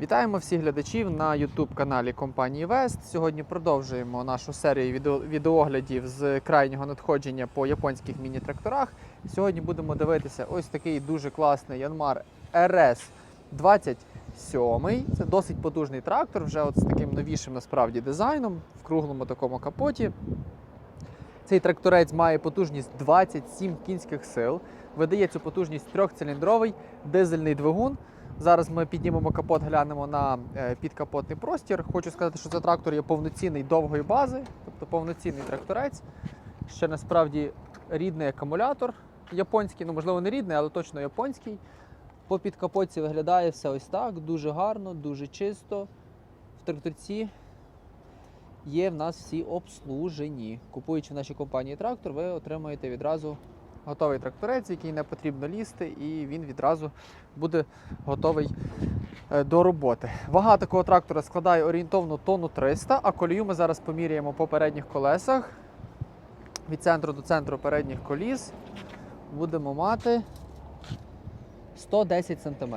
Вітаємо всіх глядачів на YouTube каналі компанії Вест. Сьогодні продовжуємо нашу серію відео- відеоглядів з крайнього надходження по японських міні-тракторах. Сьогодні будемо дивитися ось такий дуже класний Yanmar RS 27. Це досить потужний трактор, вже от з таким новішим насправді дизайном в круглому такому капоті. Цей тракторець має потужність 27 кінських сил. Видає цю потужність трьохциліндровий дизельний двигун. Зараз ми піднімемо капот, глянемо на е, підкапотний простір. Хочу сказати, що це трактор є повноцінний довгої бази, тобто повноцінний тракторець. Ще насправді рідний акумулятор японський, ну можливо не рідний, але точно японський. По підкапотці виглядає все ось так, дуже гарно, дуже чисто. В тракторці є в нас всі обслужені. Купуючи в нашій компанії трактор, ви отримаєте відразу готовий тракторець, який не потрібно лізти, і він відразу буде готовий е, до роботи. Вага такого трактора складає орієнтовно тонну 300, а колію ми зараз поміряємо по передніх колесах. Від центру до центру передніх коліс будемо мати 110 см.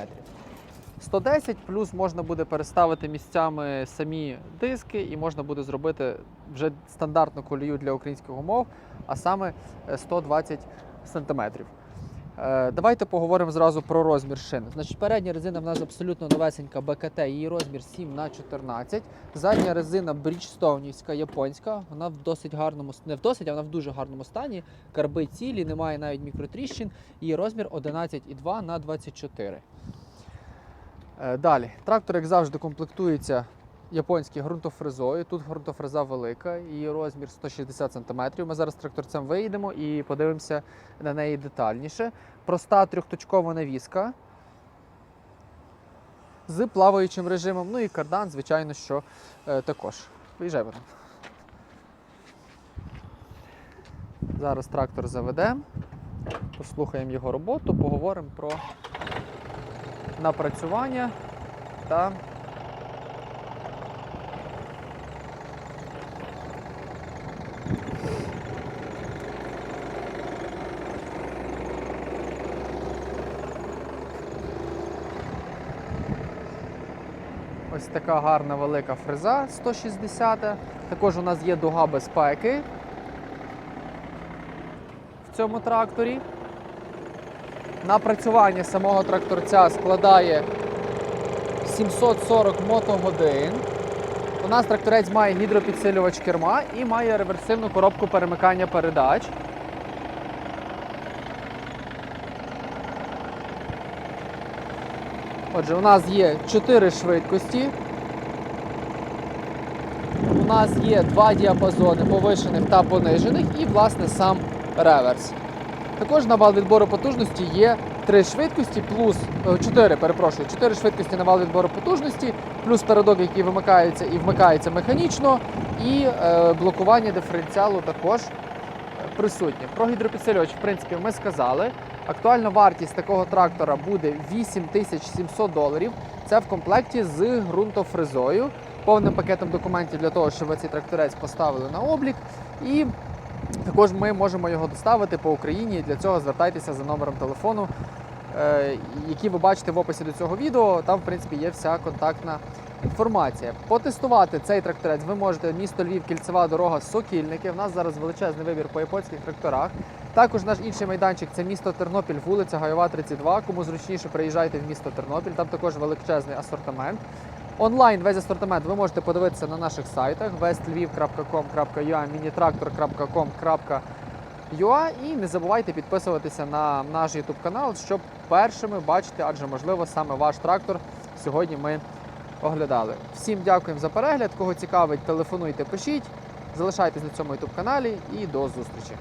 110 плюс можна буде переставити місцями самі диски, і можна буде зробити вже стандартну колію для українських умов, а саме е, 120 см. Е, Давайте поговоримо зразу про розмір шин. Значить, передня резина в нас абсолютно новесенька БКТ, її розмір 7 на 14. Задня резина Bridgestone японська. Вона в досить гарному не в досить, а вона в дуже гарному стані. Карби цілі, немає навіть мікротріщин. Її розмір 11,2 на 24. Е, Далі, трактор, як завжди, комплектується японською ґрунтофрезою. Тут ґрунтофреза велика, її розмір 160 см. Ми зараз тракторцем виїдемо і подивимося на неї детальніше. Проста трьохточкова навіска з плаваючим режимом. Ну і кардан, звичайно, що е, також. Виїжджай, Богдан. Зараз трактор заведемо, послухаємо його роботу, поговоримо про напрацювання та ось така гарна велика фреза 160. Також у нас є дуга безпеки в цьому тракторі. Напрацювання самого тракторця складає 740 мотогодин. У нас тракторець має гідропідсилювач керма і має реверсивну коробку перемикання передач. Отже, у нас є 4 швидкості. У нас є два діапазони повишених та понижених і, власне, сам реверс. Також на вал відбору потужності є три швидкості, плюс 4, перепрошую, 4 швидкості на вал відбору потужності, плюс передок, який вимикається і вмикається механічно, і е, блокування диференціалу також е, присутнє. Про гідропідсилювач, в принципі, ми сказали. Актуальна вартість такого трактора буде 8700 доларів. Це в комплекті з ґрунтофрезою, повним пакетом документів для того, щоб ви цей тракторець поставили на облік. І також ми можемо його доставити по Україні. Для цього звертайтеся за номером телефону, е, який ви бачите в описі до цього відео. Там, в принципі, є вся контактна інформація. Потестувати цей тракторець ви можете місто Львів, кільцева дорога, Сокільники. У нас зараз величезний вибір по японських тракторах. Також наш інший майданчик це місто Тернопіль, вулиця Гайова, 32. Кому зручніше, приїжджайте в місто Тернопіль. Там також величезний асортимент. Онлайн весь асортимент ви можете подивитися на наших сайтах westlviv.com.ua, minitractor.com.ua і не забувайте підписуватися на наш YouTube канал, щоб першими бачити, адже можливо саме ваш трактор сьогодні ми оглядали. Всім дякуємо за перегляд. Кого цікавить, телефонуйте, пишіть. Залишайтесь на цьому YouTube каналі і до зустрічі.